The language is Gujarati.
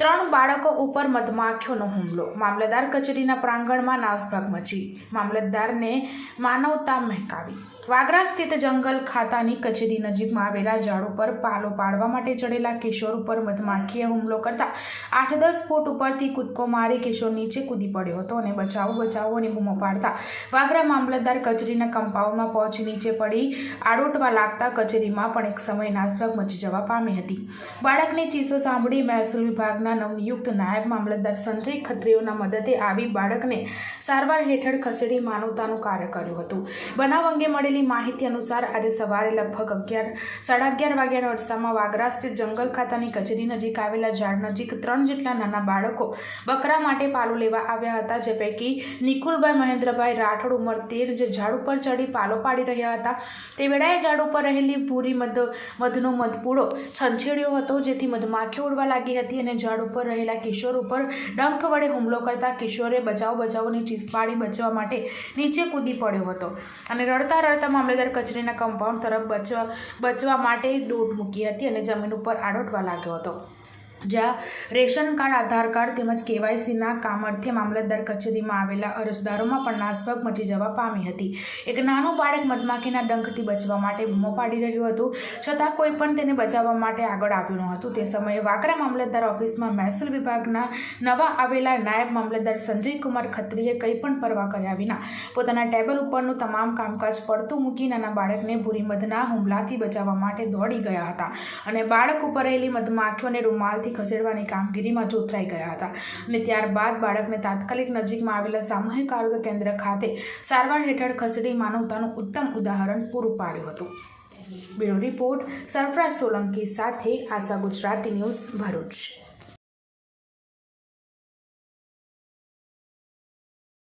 ત્રણ બાળકો ઉપર મધમાખીઓનો હુમલો. મામલતદાર કચેરીના પ્રાંગણમાં નાસભાગ મચી. મામલતદારને માનવતા મહેકાવી. વાગરા સ્થિત જંગલ ખાતાની કચેરી નજીકમાં આવેલા ઝાડ ઉપર પાલો પાડવા માટે ચડેલા કિશોર ઉપર મધમાખીએ હુમલો કરતા આઠ દસ ફૂટ ઉપરથી કૂદકો મારી કિશોર નીચે કૂદી પડ્યો હતો અને બચાવો બચાવો અને બૂમો પાડતા વાગરા મામલતદાર કચેરીના કમ્પાઉન્ડમાં પહોંચી નીચે પડી આડોટવા લાગતા કચેરીમાં પણ એક સમય નાસભાગ મચી જવા પામી હતી. બાળકની ચીસો સાંભળી મહેસૂલ વિભાગના નવનિયુક્ત નાયબ મામલતદાર સંજય ખત્રીઓના મદદે આવી બાળકને સારવાર હેઠળ ખસેડી માનવતાનું કાર્ય કર્યું હતું. બનાવ અંગે મળેલી માહિતી અનુસાર આજે સવારે લગભગ અગિયાર, સાડા અગિયાર વાગ્યાના અરસામાં વાગરા સ્થિત જંગલ ખાતાની કચેરી નજીક આવેલા ઝાડ નજીક ત્રણ જેટલા નાના બાળકો બકરા માટે પાલો લેવા આવ્યા હતા, જે પૈકી નિકુલભાઈ મહેન્દ્રભાઈ રાઠોડ ઉંમર તેર જે ઝાડ ઉપર ચડી પાલો પાડી રહ્યા હતા. તે વેળાએ ઝાડ ઉપર રહેલી પૂરી મધ, મધનો મધપૂડો છંછેડ્યો હતો, જેથી મધમાખી ઉડવા લાગી હતી અને ઝાડ ઉપર રહેલા કિશોર ઉપર ડંખ વડે હુમલો કરતા કિશોરે બચાવ બચાવની ચીસ પાડી બચવા માટે નીચે કૂદી પડ્યો હતો. અને રડતા રડતા મામલેદાર કચેરીના કમ્પાઉન્ડ તરફ બચવા બચવા માટે દોટ મૂકી હતી અને જમીન ઉપર આડોટવા લાગ્યો હતો. જ્યાં રેશન કાર્ડ, આધાર કાર્ડ તેમજ કેવાયસીના કામ અર્થે મામલતદાર કચેરીમાં આવેલા અરજદારોમાં પણ નાસભાગ મચી જવા પામી હતી. એક નાનું બાળક મધમાખીના ડંખથી બચવા માટે બૂમો પાડી રહ્યું હતું. છતાં કોઈ પણ તેને બચાવવા માટે આગળ આવ્યું ન હતું. તે સમયે વાકરા મામલતદાર ઓફિસમાં મહેસૂલ વિભાગના નવા આવેલા નાયબ મામલતદાર સંજય કુમાર ખત્રીએ કંઈ પણ પરવા કર્યા વિના પોતાના ટેબલ ઉપરનું તમામ કામકાજ પડતું મૂકી નાના બાળકને ભૂરી મધના હુમલાથી બચાવવા માટે દોડી ગયા હતા. અને બાળક ઉપર રહેલી મધમાખીઓને રૂમાલથી ખસેડવાની કામગીરીમાં જોતરાઈ ગયા હતા. અને ત્યારબાદ બાળકને તાત્કાલિક નજીકમાં આવેલા સામૂહિક આરોગ્ય કેન્દ્ર ખાતે સારવાર હેઠળ ખસેડી માનવતાનું ઉત્તમ ઉદાહરણ પૂરું પાડ્યું હતું. બ્યુરો રિપોર્ટ સરફરાજ સોલંકી સાથે આશા ગુજરાતી ન્યૂઝ ભરૂચ.